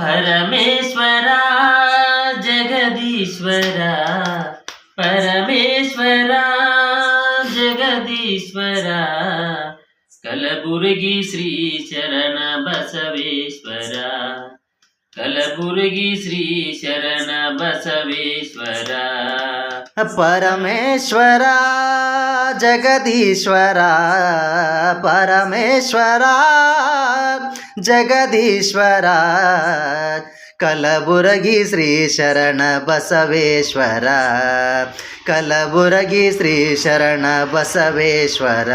ಪರಮೇಶ್ವರ ಜಗದೀಶ್ವರ ಪರಮೇಶ್ವರ ಜಗದೀಶ್ವರ ಕಲಬುರಗಿ ಶ್ರೀ ಶರಣ ಬಸವೇಶ್ವರ ಕಲಬುರಗಿ ಶ್ರೀ ಶರಣ ಬಸವೇಶ್ವರ. ಪರಮೇಶ್ವರ ಜಗದೀಶ್ವರ ಪರಮೇಶ್ವರ ಜಗದೀಶ್ವರ. ಕಲಬುರಗಿ ಶ್ರೀ ಶರಣ ಬಸವೇಶ್ವರ. ಕಲಬುರಗಿ ಶ್ರೀ ಶರಣ ಬಸವೇಶ್ವರ.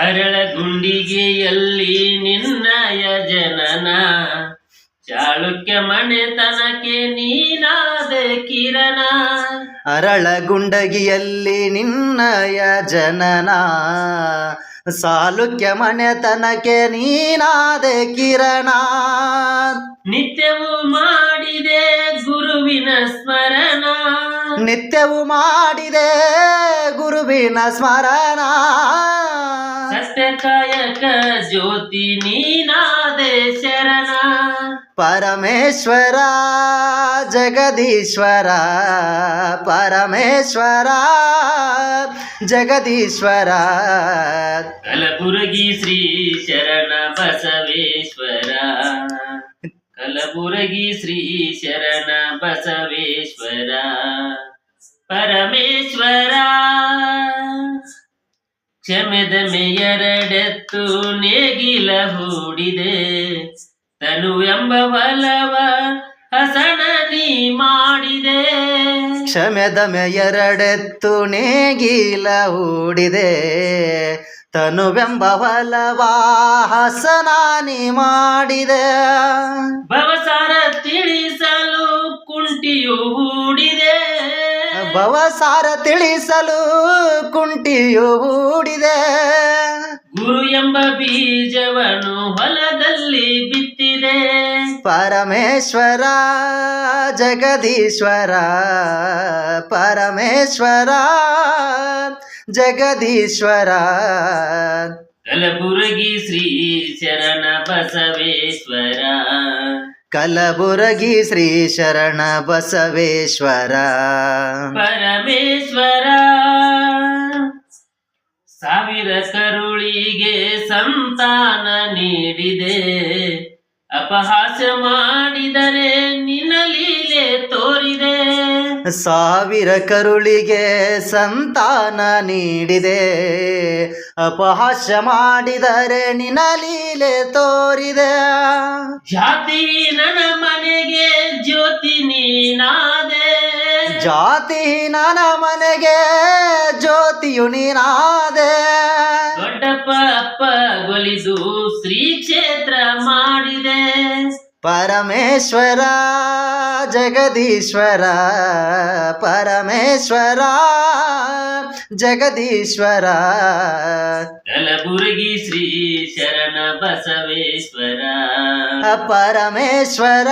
ಹರಳಗುಂಡಿಗೆಯಲ್ಲಿ ನಿನ್ನಯ ಜನನ. ಚಾಳುಕ್ಯ ಮನೆತನಕ್ಕೆ ನೀನಾದ ಕಿರಣ. ಅರಳ ಗುಂಡಗಿಯಲ್ಲಿ ನಿನ್ನಯ ಜನನ. ಸಾಲುಕ್ಯ ಮನೆತನಕ್ಕೆ ನೀನಾದ ಕಿರಣ. ನಿತ್ಯವೂ ಮಾಡಿದೆ ಗುರುವಿನ ಸ್ಮರಣ. ನಿತ್ಯವೂ ಮಾಡಿದೆ ಗುರುವಿನ ಸ್ಮರಣ. ಸತ್ಯಕಾಯಕ ಜ್ಯೋತಿ ನೀನಾದೆ ಪರಮೇಶ್ವರ, ಜಗದೀಶ್ವರ ಪರಮೇಶ್ವರ, ಜಗದೀಶ್ವರ. ಕಲಬುರಗಿ ಶ್ರೀ ಶರಣ ಬಸವೇಶ್ವರ. ಕಲಬುರಗಿ ಶ್ರೀ ಶರಣ ಬಸವೇಶ್ವರ. ಪರಮೇಶ್ವರ, ಕ್ಷಮೆದ ಮೇಯರಡೆತ್ತು ನೇಗಿಲ ಹೂಡಿದೆ. ತನು ಎಂಬ ಬಲವ ಹಸನ ನೀ ಮಾಡಿದೆ. ಕ್ಷಮೆದಮೆ ಎರಡೆತ್ತು ನೇಗಿಲ ಹೂಡಿದೆ. ತನುವೆಂಬ ಹಸನಾನಿ ಮಾಡಿದೆ. ಭವಸಾರ ತಿಳಿಸಲು ಕುಂಟಿಯು ಹೂಡಿದೆ. ಭವಸಾರ ತಿಳಿಸಲು ಕುಂಟಿಯು ಹೂಡಿದೆ. ಗುರು ಎಂಬ ಬೀಜವನ್ನು ಹೊಲದಲ್ಲಿ ಬಿತ್ತಿದೆ ಪರಮೇಶ್ವರ ಜಗದೀಶ್ವರ ಪರಮೇಶ್ವರ ಜಗದೀಶ್ವರ. ಕಲಬುರಗಿ ಶ್ರೀ ಶರಣ ಬಸವೇಶ್ವರ. ಕಲಬುರಗಿ ಶ್ರೀ ಶರಣ ಬಸವೇಶ್ವರ. ಪರಮೇಶ್ವರ ಸಾವಿರ ಕರುಳಿಗೆ ಸಂತಾನ ನೀಡಿದೆ. ಅಪಹಾಸ್ಯ ಮಾಡಿದರೆ ನಿನ್ನ ಲೀಲೆ ತೋರಿದೆ. ಸಾವಿರ ಕರುಳಿಗೆ ಸಂತಾನ ನೀಡಿದೆ. ಅಪಹಾಸ್ಯ ಮಾಡಿದರೆ ನಿನ್ನ ಲೀಲೆ ತೋರಿದೆ. ಜಾತಿ ನನ್ನ ಮನೆಗೆ ಜ್ಯೋತಿ ನೀನಾದೆ. ಜಾತಿ ನನ್ನ ಮನೆಗೆ ಜ್ಯೋತಿಯು ನೀನಾದೆ. ದೊಡ್ಡಪ್ಪ ಅಪ್ಪ ಗೊಲಿದು ಶ್ರೀ ಕ್ಷೇತ್ರ ಮಾಡಿದೆ. ಪರಮೇಶ್ವರ ಜಗದೀಶ್ವರ ಪರಮೇಶ್ವರ ಜಗದೀಶ್ವರ. ಕಲಬುರಗಿ ಶ್ರೀ ಶರಣ ಬಸವೇಶ್ವರ. ಪರಮೇಶ್ವರ